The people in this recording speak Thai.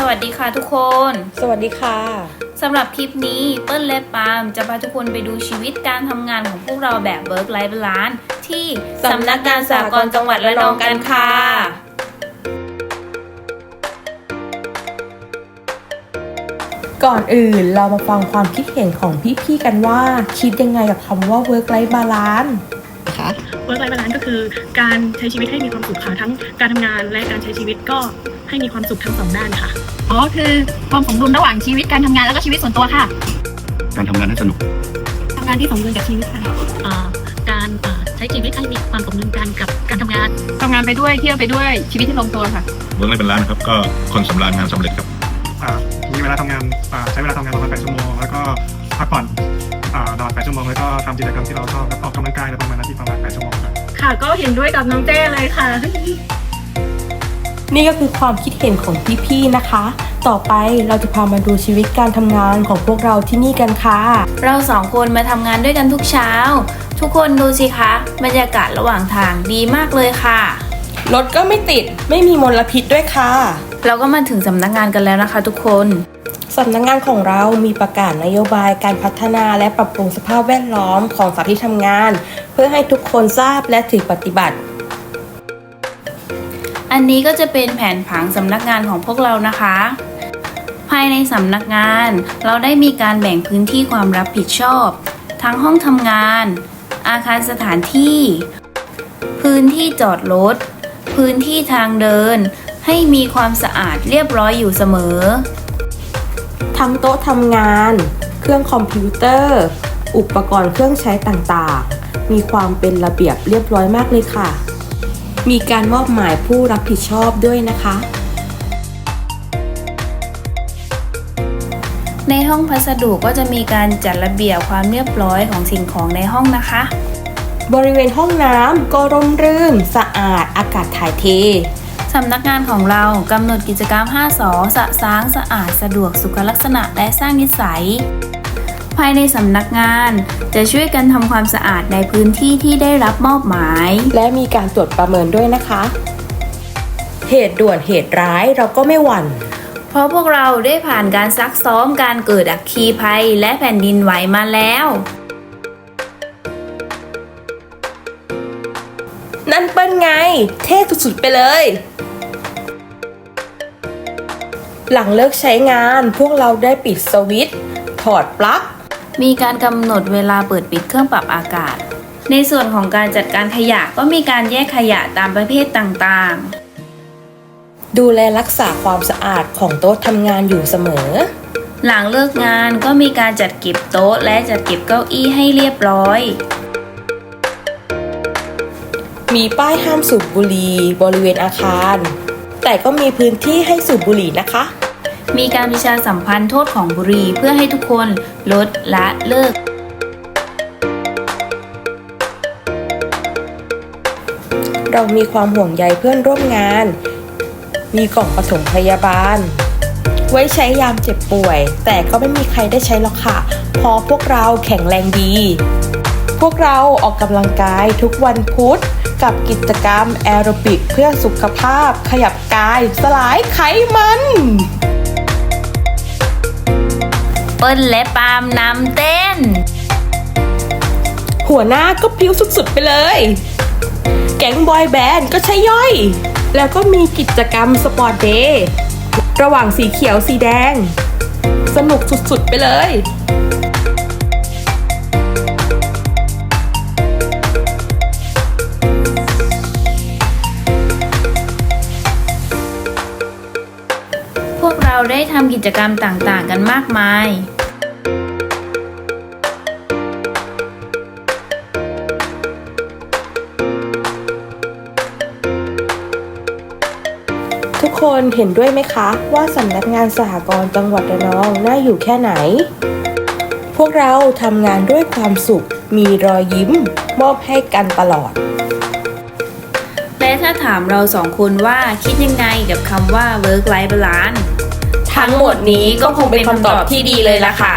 สวัสดีค่ะทุกคน สวัสดีค่ะสำหรับคลิปนี้เปิ้ลและปาล์มจะพาทุกคนไปดูชีวิตการทำงานของพวกเราแบบ Work Life Balance ที่สำนักงานสากลจังหวัดระนองกันค่ะ ก่อนอื่นเรามาฟังความคิดเห็นของพี่ๆกันว่าคิดยังไงกับคำว่า work life balance คะเวิร์กไลฟ์บาลานซ์ก็คือการใช้ชีวิตให้มีความสุขค่ะทั้งการทำงานและการใช้ชีวิตก็ให้มีความสุขทั้งสองด้านค่ะ อ๋อคือความสมดุลระหว่างชีวิตการทำงานแล้วก็ชีวิตส่วนตัวค่ะการทำงานให้สนุก ทำงานที่สมดุลกับชีวิตค่ะอ่าการอ่าใช้ชีวิตให้มีความสมดุลกันกับการทำงาน ทำงานไปด้วยเที่ยวไปด้วยชีวิตที่ลงตัวค่ะ เวิร์กไลฟ์เป็นร้านนะครับ ก็คนสำราญงานสำเร็จครับ อ่ามีเวลาทำงานอ่าใช้เวลาทำงานประมาณ8ชั่วโมง แล้วก็พักผ่อนอ่านอน8ชั่วโมง แล้วก็ทำกิจกรรมที่เราชอบแล้วออกกำลังกายอะไรประมาณนั้นที่ประมาณ8ชั่วโมงครับ ค่ะ ก็เห็นด้วยกับน้องเจ้เลยค่ะ นี่ก็คือความคิดเห็นของพี่ๆนะคะ ต่อไปเราจะพามาดูชีวิตการทำงานของพวกเราที่นี่กันค่ะ เราสองคนมาทำงานด้วยกันทุกเช้า ทุกคนดูสิคะบรรยากาศระหว่างทางดีมากเลยค่ะ รถก็ไม่ติดไม่มีมลพิษด้วยค่ะ เราก็มาถึงสำนักงานกันแล้วนะคะ ทุกคนสำนักงานของเรามีประกาศนโยบายการพัฒนาและปรับปรุงสภาพแวดล้อมของสถานที่ทำงาน เพื่อให้ทุกคนทราบและถือปฏิบัติ อันนี้ก็จะเป็นแผนผังสำนักงานของพวกเรานะคะ ภายในสำนักงาน เราได้มีการแบ่งพื้นที่ความรับผิดชอบ ทั้งห้องทำงาน อาคารสถานที่ พื้นที่จอดรถ พื้นที่ทางเดิน ให้มีความสะอาดเรียบร้อยอยู่เสมอ ทั้งโต๊ะทำงาน เครื่องคอมพิวเตอร์ อุปกรณ์เครื่องใช้ต่างๆ มีความเป็นระเบียบเรียบร้อยมากเลยค่ะ มีการมอบหมายผู้รับผิดชอบด้วยนะคะ ในห้องพัสดุก็จะมีการจัดระเบียบความเรียบร้อยของสิ่งของในห้องนะคะ บริเวณห้องน้ำก็ร่มรื่นสะอาดอากาศถ่ายเทสำนักงานของเรากำหนดกิจกรรม 5 สอสะสางสะอาดสะดวกสุขลักษณะและสร้างนิสัย ภายในสำนักงาน จะช่วยกันทำความสะอาดในพื้นที่ที่ได้รับมอบหมาย และมีการตรวจประเมินด้วยนะคะ เหตุด่วนเหตุร้ายเราก็ไม่หวั่นเพราะพวกเราได้ผ่านการซักซ้อมการเกิดอัคคีภัยและแผ่นดินไหวมาแล้ว นั่นเปิ้ลไง เท่สุดๆไปเลย หลังเลิกใช้งานพวกเราได้ปิดสวิตช์ถอดปลั๊ก มีการกำหนดเวลาเปิดปิดเครื่องปรับอากาศ ในส่วนของการจัดการขยะก็มีการแยกขยะตามประเภทต่างๆ ดูแลรักษาความสะอาดของโต๊ะทำงานอยู่เสมอ หลังเลิกงานก็มีการจัดเก็บโต๊ะและจัดเก็บเก้าอี้ให้เรียบร้อย มีป้ายห้ามสูบบุหรี่บริเวณอาคาร แต่ก็มีพื้นที่ให้สูบบุหรี่นะคะ มีการประชาสัมพันธ์โทษของบุหรี่เพื่อให้ทุกคนลดละเลิก เรามีความห่วงใยเพื่อนร่วมงาน มีกล่องปฐมพยาบาล ไว้ใช้ยามเจ็บป่วย แต่ก็ไม่มีใครได้ใช้หรอกค่ะเพราะพวกเราแข็งแรงดี พวกเราออกกำลังกายทุกวันพุธกับกิจกรรมแอโรบิกเพื่อสุขภาพขยับกายสลายไขมัน เปิ้ลและปาล์มนำเต้น หัวหน้าก็พิ้วสุดๆไปเลย แก๊งบอยแบนด์ก็ใช่ย่อย แล้วก็มีกิจกรรมสปอร์ตเดย์ระหว่างสีเขียวสีแดง สนุกสุดๆไปเลย เราได้ทำกิจกรรมต่างๆ กันมากมายทุกคนเห็นด้วยไหมคะ ว่าสำนักงานสหกรณ์จังหวัดระนองน่าอยู่แค่ไหน พวกเราทำงานด้วยความสุข มีรอยยิ้ม มอบให้กันตลอด และถ้าถามเราสองคนว่าคิดยังไงกับคำว่า work life balance ทั้งหมดนี้ก็คงเป็นคำตอบที่ดีเลยล่ะค่ะ